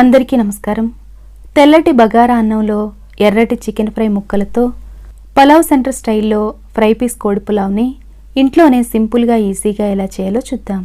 అందరికీ నమస్కారం. తెల్లటి బగారా అన్నంలో ఎర్రటి చికెన్ ఫ్రై ముక్కలతో పలావ్ సెంటర్ స్టైల్లో ఫ్రై పీస్ కోడి పులావ్ని ఇంట్లోనే సింపుల్గా ఈజీగా ఎలా చేయాలో చూద్దాం.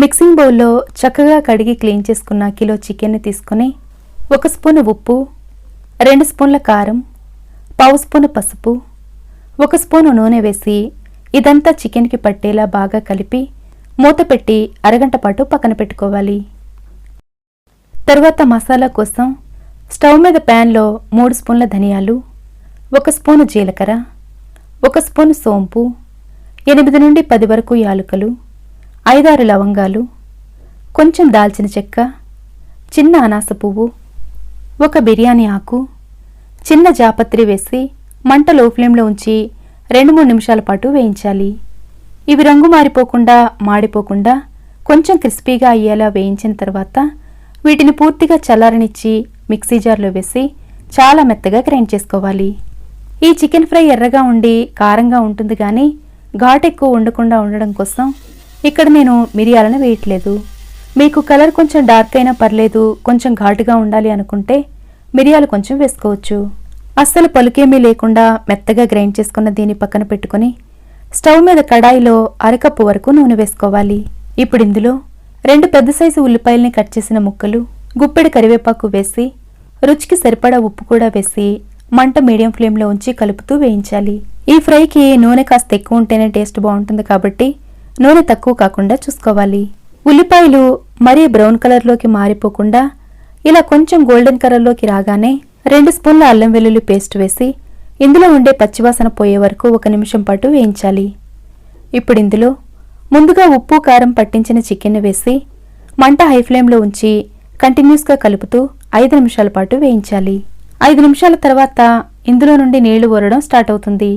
మిక్సింగ్ బౌల్లో చక్కగా కడిగి క్లీన్ చేసుకున్న కిలో చికెన్ని తీసుకొని ఒక స్పూన్ ఉప్పు రెండు స్పూన్ల కారం పావు స్పూన్ పసుపు ఒక స్పూను నూనె వేసి ఇదంతా చికెన్కి పట్టేలా బాగా కలిపి మూత పెట్టి అరగంట పాటు పక్కన పెట్టుకోవాలి. తర్వాత మసాలా కోసం స్టవ్ మీద ప్యాన్లో మూడు స్పూన్ల ధనియాలు ఒక స్పూను జీలకర్ర ఒక స్పూను సోంపు ఎనిమిది నుండి పది వరకు యాలుకలు ఐదారు లవంగాలు కొంచెం దాల్చిన చెక్క చిన్న అనాస పువ్వు ఒక బిర్యానీ ఆకు చిన్న జాపత్రి వేసి మంట లో ఫ్లేమ్లో ఉంచి రెండు మూడు నిమిషాల పాటు వేయించాలి. ఇవి రంగు మారిపోకుండా మాడిపోకుండా కొంచెం క్రిస్పీగా అయ్యేలా వేయించిన తర్వాత వీటిని పూర్తిగా చల్లారనిచ్చి మిక్సీ జార్లో వేసి చాలా మెత్తగా గ్రైండ్ చేసుకోవాలి. ఈ చికెన్ ఫ్రై ఎర్రగా ఉండి కారంగా ఉంటుంది కానీ ఘాట్ ఎక్కువ ఉండకుండా ఉండడం కోసం ఇక్కడ నేను మిరియాలను వేయట్లేదు. మీకు కలర్ కొంచెం డార్క్ అయినా పర్లేదు కొంచెం ఘాటుగా ఉండాలి అనుకుంటే మిరియాలు కొంచెం వేసుకోవచ్చు. అస్సలు పలుకేమీ లేకుండా మెత్తగా గ్రైండ్ చేసుకున్న దీన్ని పక్కన పెట్టుకొని స్టవ్ మీద కడాయిలో అరకప్పు వరకు నూనె వేసుకోవాలి. ఇప్పుడు ఇందులో రెండు పెద్ద సైజు ఉల్లిపాయల్ని కట్ చేసిన ముక్కలు గుప్పెడు కరివేపాకు వేసి రుచికి సరిపడా ఉప్పు కూడా వేసి మంట మీడియం ఫ్లేమ్లో ఉంచి కలుపుతూ వేయించాలి. ఈ ఫ్రైకి నూనె కాస్త ఎక్కువ ఉంటేనే టేస్ట్ బాగుంటుంది కాబట్టి నూనె తక్కువ కాకుండా చూసుకోవాలి. ఉల్లిపాయలు మరీ బ్రౌన్ కలర్లోకి మారిపోకుండా ఇలా కొంచెం గోల్డెన్ కలర్లోకి రాగానే రెండు స్పూన్ల అల్లం వెల్లుల్లి పేస్ట్ వేసి ఇందులో ఉండే పచ్చివాసన పోయే వరకు ఒక నిమిషం పాటు వేయించాలి. ఇప్పుడు ఇందులో ముందుగా ఉప్పు కారం పట్టించిన చికెన్ వేసి మంట హై ఫ్లేమ్లో ఉంచి కంటిన్యూస్గా కలుపుతూ ఐదు నిమిషాల పాటు వేయించాలి. ఐదు నిమిషాల తర్వాత ఇందులో నుండి నీళ్ళు ఊరడం స్టార్ట్ అవుతుంది.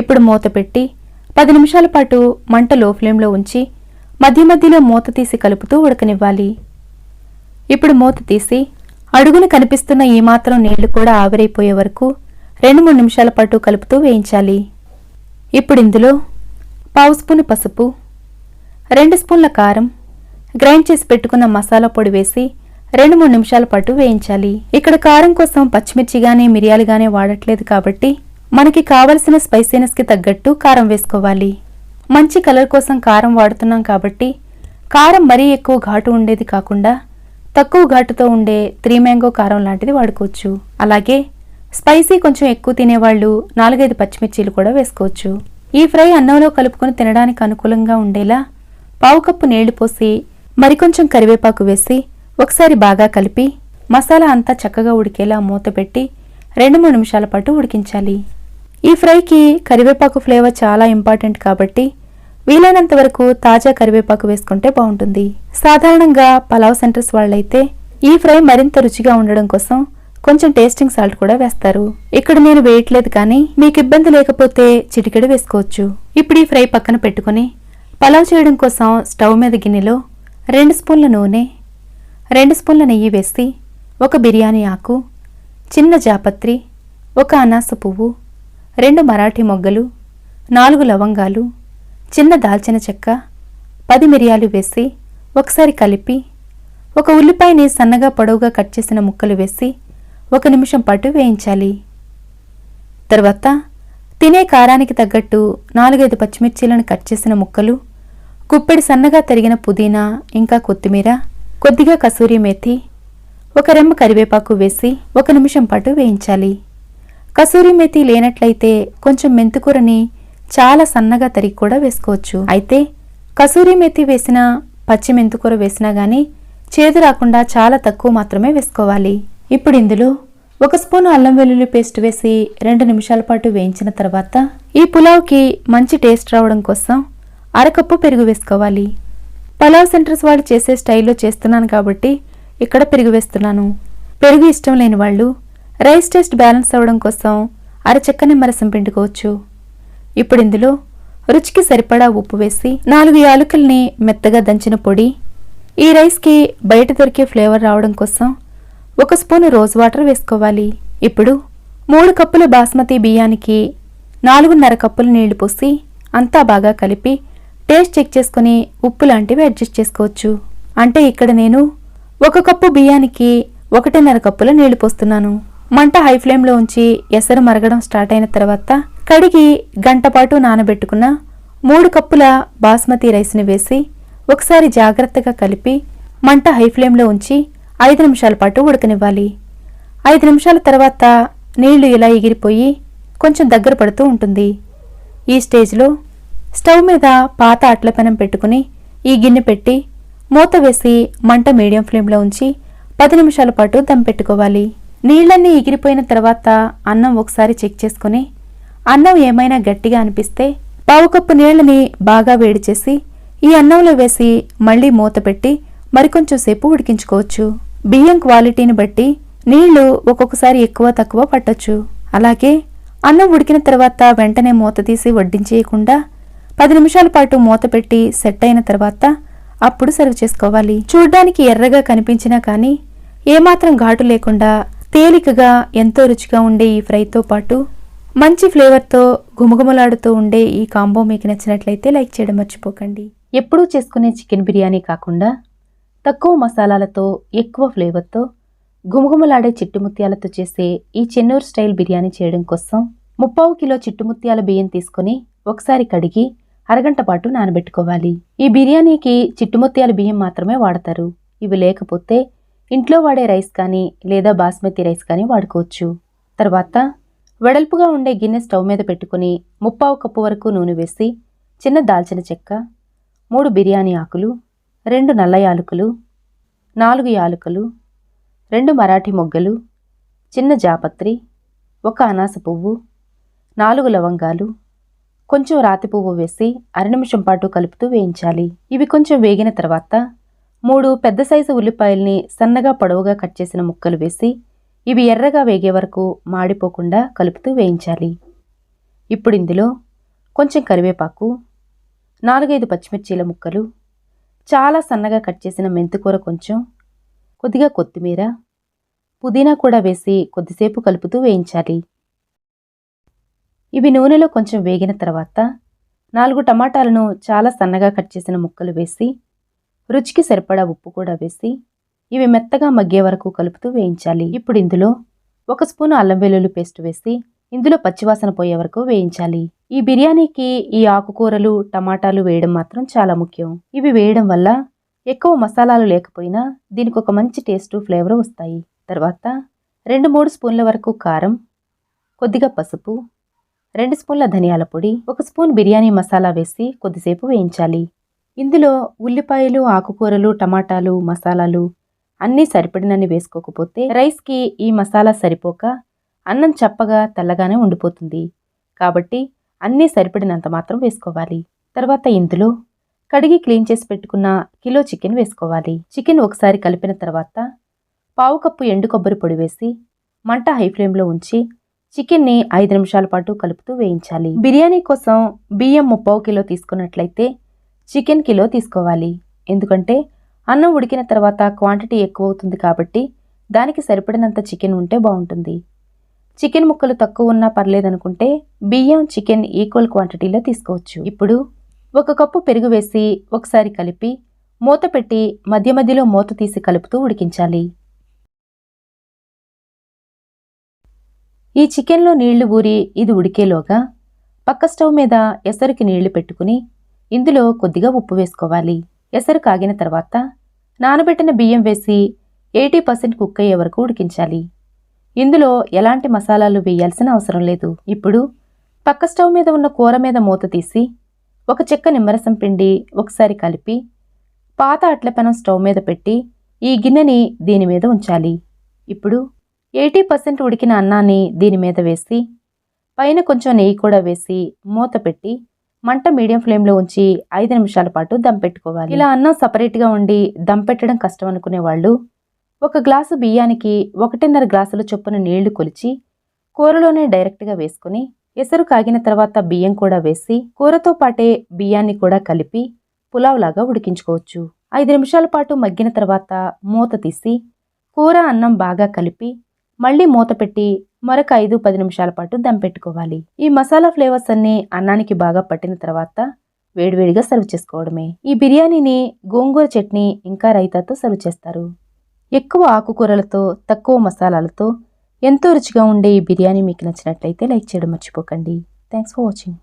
ఇప్పుడు మూత పెట్టి పది నిమిషాల పాటు మంట లో ఫ్లేమ్లో ఉంచి మధ్య మధ్యలో మూత తీసి కలుపుతూ ఉడకనివ్వాలి. ఇప్పుడు మూత తీసి అడుగున కనిపిస్తున్న ఈ మాత్రం నీళ్ళు కూడా ఆవిరైపోయే వరకు రెండు మూడు నిమిషాల పాటు కలుపుతూ వేయించాలి. ఇప్పుడు ఇందులో పావు స్పూన్ పసుపు రెండు స్పూన్ల కారం గ్రైండ్ చేసి పెట్టుకున్న మసాలా పొడి వేసి రెండు మూడు నిమిషాల పాటు వేయించాలి. ఇక్కడ కారం కోసం పచ్చిమిర్చి గానీ మిరియాలు గానీ వాడట్లేదు కాబట్టి మనకి కావలసిన స్పైసీనెస్కి తగ్గట్టు కారం వేసుకోవాలి. మంచి కలర్ కోసం కారం వాడుతున్నాం కాబట్టి కారం మరీ ఎక్కువ ఘాటు ఉండేది కాకుండా తక్కువ ఘాటుతో ఉండే త్రీ మ్యాంగో కారం లాంటిది వాడుకోవచ్చు. అలాగే స్పైసీ కొంచెం ఎక్కువ తినేవాళ్ళు నాలుగైదు పచ్చిమిర్చీలు కూడా వేసుకోవచ్చు. ఈ ఫ్రై అన్నంలో కలుపుకొని తినడానికి అనుకూలంగా ఉండేలా పావు కప్పు నీళ్ళు పోసి మరికొంచెం కరివేపాకు వేసి ఒకసారి బాగా కలిపి మసాలా అంతా చక్కగా ఉడికేలా మూత పెట్టి రెండు మూడు నిమిషాల పాటు ఉడికించాలి. ఈ ఫ్రైకి కరివేపాకు ఫ్లేవర్ చాలా ఇంపార్టెంట్ కాబట్టి వీలైనంత వరకు తాజా కరివేపాకు వేసుకుంటే బాగుంటుంది. సాధారణంగా పలావ్ సెంటర్స్ వాళ్ళైతే ఈ ఫ్రై మరింత రుచిగా ఉండడం కోసం కొంచెం టేస్టింగ్ సాల్ట్ కూడా వేస్తారు. ఇక్కడ నేను వేయట్లేదు కానీ మీకు ఇబ్బంది లేకపోతే చిటికెడు వేసుకోవచ్చు. ఇప్పుడు ఈ ఫ్రై పక్కన పెట్టుకుని పలావ్ చేయడం కోసం స్టవ్ మీద గిన్నెలో రెండు స్పూన్ల నూనె రెండు స్పూన్ల నెయ్యి వేసి ఒక బిర్యానీ ఆకు చిన్న జాపత్రి ఒక అనాస పువ్వు రెండు మరాఠీ మొగ్గలు నాలుగు లవంగాలు చిన్న దాల్చిన చెక్క పది మిరియాలు వేసి ఒకసారి కలిపి ఒక ఉల్లిపాయని సన్నగా పొడవుగా కట్ చేసిన ముక్కలు వేసి ఒక నిమిషం పాటు వేయించాలి. తర్వాత తినే కారానికి తగ్గట్టు నాలుగైదు పచ్చిమిర్చీలను కట్ చేసిన ముక్కలు గుప్పెడి సన్నగా తరిగిన పుదీనా ఇంకా కొత్తిమీర కొద్దిగా కసూరి మేతి ఒక రెమ్మ కరివేపాకు వేసి ఒక నిమిషం పాటు వేయించాలి. కసూరి మేతి లేనట్లయితే కొంచెం మెంతుకూరని చాలా సన్నగా తరిగి కూడా వేసుకోవచ్చు. అయితే కసూరి మేతి వేసిన పచ్చి మెంతుకూర వేసినా గానీ చేదు రాకుండా చాలా తక్కువ మాత్రమే వేసుకోవాలి. ఇప్పుడు ఇందులో ఒక స్పూన్ అల్లం వెల్లుల్లి పేస్ట్ వేసి రెండు నిమిషాల పాటు వేయించిన తర్వాత ఈ పులావ్కి మంచి టేస్ట్ రావడం కోసం అరకప్పు పెరుగు వేసుకోవాలి. పలావ్ సెంటర్స్ వాళ్ళు చేసే స్టైల్లో చేస్తున్నాను కాబట్టి ఇక్కడ పెరుగు వేస్తున్నాను. పెరుగు ఇష్టం లేని వాళ్ళు రైస్ టేస్ట్ బ్యాలెన్స్ అవ్వడం కోసం అరచెక్క నిమ్మరసం పిండుకోవచ్చు. ఇప్పుడు ఇందులో రుచికి సరిపడా ఉప్పు వేసి నాలుగు యాలకుల్ని మెత్తగా దంచిన పొడి ఈ రైస్కి బయట దొరికే ఫ్లేవర్ రావడం కోసం ఒక స్పూను రోజ్ వాటర్ వేసుకోవాలి. ఇప్పుడు మూడు కప్పుల బాస్మతి బియ్యానికి నాలుగున్నర కప్పులు నీళ్ళు పోసి అంతా బాగా కలిపి టేస్ట్ చెక్ చేసుకుని ఉప్పు లాంటివి అడ్జస్ట్ చేసుకోవచ్చు. అంటే ఇక్కడ నేను ఒక కప్పు బియ్యానికి ఒకటిన్నర కప్పుల నీళ్ళు పోస్తున్నాను. మంట హై ఫ్లేమ్లో ఉంచి ఎసరు మరగడం స్టార్ట్ అయిన తర్వాత కడిగి గంట పాటు నానబెట్టుకున్న మూడు కప్పుల బాస్మతి రైస్ని వేసి ఒకసారి జాగ్రత్తగా కలిపి మంట హై ఫ్లేమ్లో ఉంచి ఐదు నిమిషాల పాటు ఉడకనివ్వాలి. ఐదు నిమిషాల తర్వాత నీళ్ళు ఇలా ఎగిరిపోయి కొంచెం దగ్గర పడుతూ ఉంటుంది. ఈ స్టేజ్లో స్టవ్ మీద పాత అట్లపెనం పెట్టుకుని ఈ గిన్నె పెట్టి మూత వేసి మంట మీడియం ఫ్లేమ్లో ఉంచి పది నిమిషాల పాటు దమ్ పెట్టుకోవాలి. నీళ్ళన్నీ ఎగిరిపోయిన తర్వాత అన్నం ఒకసారి చెక్ చేసుకుని అన్నం ఏమైనా గట్టిగా అనిపిస్తే పావు కప్పు నీళ్ళని బాగా వేడి చేసి ఈ అన్నంలో వేసి మళ్ళీ మూత పెట్టి మరికొంచెం సేపు ఉడికించుకోవచ్చు. బియ్యం క్వాలిటీని బట్టి నీళ్ళు ఒక్కొక్కసారి ఎక్కువ తక్కువ పట్టొచ్చు. అలాగే అన్నం ఉడికిన తర్వాత వెంటనే మూత తీసి వడ్డించేయకుండా పది నిమిషాల పాటు మూత పెట్టి సెట్ అయిన తర్వాత అప్పుడు సర్వ్ చేసుకోవాలి. చూడ్డానికి ఎర్రగా కనిపించినా కానీ ఏమాత్రం ఘాటు లేకుండా తేలికగా ఎంతో రుచిగా ఉండే ఈ ఫ్రైతో పాటు మంచి ఫ్లేవర్తో గుమగుమలాడుతూ ఉండే ఈ కాంబో మీకు నచ్చినట్లయితే లైక్ చేయడం మర్చిపోకండి. ఎప్పుడూ చేసుకునే చికెన్ బిర్యానీ కాకుండా తక్కువ మసాలాలతో ఎక్కువ ఫ్లేవర్తో గుమగుమలాడే చిట్టుముత్యాలతో చేసే ఈ చెన్నూరు స్టైల్ బిర్యానీ చేయడం కోసం ముప్పావు కిలో చిట్టుముత్యాల బియ్యం తీసుకొని ఒకసారి కడిగి అరగంట పాటు నానబెట్టుకోవాలి. ఈ బిర్యానీకి చిట్టుముత్యాల బియ్యం మాత్రమే వాడతారు. ఇవి లేకపోతే ఇంట్లో వాడే రైస్ కానీ లేదా బాస్మతి రైస్ కానీ వాడుకోవచ్చు. తర్వాత వెడల్పుగా ఉండే గిన్నె స్టవ్ మీద పెట్టుకుని ముప్పావు కప్పు వరకు నూనె వేసి చిన్న దాల్చిన చెక్క మూడు బిర్యానీ ఆకులు రెండు నల్ల యాలుకలు నాలుగు యాలుకలు రెండు మరాఠీ మొగ్గలు చిన్న జాపత్రి ఒక అనాస పువ్వు నాలుగు లవంగాలు కొంచెం రాతి పువ్వు వేసి అరనిమిషం పాటు కలుపుతూ వేయించాలి. ఇవి కొంచెం వేగిన తర్వాత మూడు పెద్ద సైజు ఉల్లిపాయల్ని సన్నగా పొడవుగా కట్ చేసిన ముక్కలు వేసి ఇవి ఎర్రగా వేగే వరకు మాడిపోకుండా కలుపుతూ వేయించాలి. ఇప్పుడు ఇందులో కొంచెం కరివేపాకు నాలుగైదు పచ్చిమిర్చీల ముక్కలు చాలా సన్నగా కట్ చేసిన మెంతికూర కొంచెం కొద్దిగా కొత్తిమీర పుదీనా కూడా వేసి కొద్దిసేపు కలుపుతూ వేయించాలి. ఇవి నూనెలో కొంచెం వేగిన తర్వాత నాలుగు టమాటాలను చాలా సన్నగా కట్ చేసిన ముక్కలు వేసి రుచికి సరిపడా ఉప్పు కూడా వేసి ఇవి మెత్తగా మగ్గే వరకు కలుపుతూ వేయించాలి. ఇప్పుడు ఇందులో ఒక స్పూన్ అల్లం వెల్లుల్లి పేస్ట్ వేసి ఇందులో పచ్చివాసన పోయే వరకు వేయించాలి. ఈ బిర్యానీకి ఈ ఆకుకూరలు టమాటాలు వేయడం మాత్రం చాలా ముఖ్యం. ఇవి వేయడం వల్ల ఎక్కువ మసాలాలు లేకపోయినా దీనికి ఒక మంచి టేస్ట్ ఫ్లేవర్ వస్తాయి. తర్వాత రెండు మూడు స్పూన్ల వరకు కారం కొద్దిగా పసుపు రెండు స్పూన్ల ధనియాల పొడి ఒక స్పూన్ బిర్యానీ మసాలా వేసి కొద్దిసేపు వేయించాలి. ఇందులో ఉల్లిపాయలు ఆకుకూరలు టమాటాలు మసాలాలు అన్నీ సరిపడినన్ని వేసుకోకపోతే రైస్కి ఈ మసాలా సరిపోక అన్నం చప్పగా తెల్లగానే ఉండిపోతుంది. కాబట్టి అన్నీ సరిపడినంత మాత్రం వేసుకోవాలి. తర్వాత ఇందులో కడిగి క్లీన్ చేసి పెట్టుకున్న కిలో చికెన్ వేసుకోవాలి. చికెన్ ఒకసారి కలిపిన తర్వాత పావు కప్పు ఎండు కొబ్బరి పొడి వేసి మంట హై ఫ్లేమ్లో ఉంచి చికెన్ని ఐదు నిమిషాల పాటు కలుపుతూ వేయించాలి. బిర్యానీ కోసం బియ్యం ముప్పావు కిలో తీసుకున్నట్లయితే చికెన్ కిలో తీసుకోవాలి. ఎందుకంటే అన్నం ఉడికిన తర్వాత క్వాంటిటీ ఎక్కువ అవుతుంది కాబట్టి దానికి సరిపడినంత చికెన్ ఉంటే బాగుంటుంది. చికెన్ ముక్కలు తక్కువ ఉన్నా పర్లేదనుకుంటే బియ్యం చికెన్ ఈక్వల్ క్వాంటిటీలో తీసుకోవచ్చు. ఇప్పుడు ఒక కప్పు పెరుగు వేసి ఒకసారి కలిపి మూత పెట్టి మధ్య మధ్యలో మూత తీసి కలుపుతూ ఉడికించాలి. ఈ చికెన్లో నీళ్ళు ఊరి ఇది ఉడికేలోగా పక్క స్టవ్ మీద ఎసరుకి నీళ్ళు పెట్టుకుని ఇందులో కొద్దిగా ఉప్పు వేసుకోవాలి. ఎసరు కాగిన తర్వాత నానబెట్టిన బియ్యం వేసి ఎయిటీ పర్సెంట్ కుక్ అయ్యే వరకు ఉడికించాలి. ఇందులో ఎలాంటి మసాలాలు వేయాల్సిన అవసరం లేదు. ఇప్పుడు పక్క స్టవ్ మీద ఉన్న కూర మీద మూత తీసి ఒక చెక్క నిమ్మరసం పిండి ఒకసారి కలిపి పాత అట్ల పెనం స్టవ్ మీద పెట్టి ఈ గిన్నెని దీని మీద ఉంచాలి. ఇప్పుడు ఎయిటీ పర్సెంట్ ఉడికిన అన్నాన్ని దీని మీద వేసి పైన కొంచెం నెయ్యి కూడా వేసి మూత పెట్టి మంట మీడియం ఫ్లేమ్లో ఉంచి ఐదు నిమిషాల పాటు దమ్ పెట్టుకోవాలి. ఇలా అన్నం సపరేట్గా ఉండి దమ్ పెట్టడం కష్టం అనుకునే వాళ్ళు ఒక గ్లాసు బియ్యానికి ఒకటిన్నర గ్లాసుల చొప్పున నీళ్ళు కొలిచి కూరలోనే డైరెక్ట్గా వేసుకుని ఎసరు కాగిన తర్వాత బియ్యం కూడా వేసి కూరతో పాటే బియ్యాన్ని కూడా కలిపి పులావ్ లాగా ఉడికించుకోవచ్చు. ఐదు నిమిషాల పాటు మగ్గిన తర్వాత మూత తీసి కూర అన్నం బాగా కలిపి మళ్ళీ మూత పెట్టి మరొక ఐదు పది నిమిషాల పాటు దమ్ పెట్టుకోవాలి. ఈ మసాలా ఫ్లేవర్స్ అన్ని అన్నానికి బాగా పట్టిన తర్వాత వేడివేడిగా సర్వ్ చేసుకోవడమే. ఈ బిర్యానీని గోంగూర చట్నీ ఇంకా రైతాతో సర్వ్ చేస్తారు. ఎక్కువ ఆకుకూరలతో తక్కువ మసాలాలతో ఎంతో రుచిగా ఉండే ఈ బిర్యానీ మీకు నచ్చినట్లయితే లైక్ చేయడం మర్చిపోకండి. Thanks for watching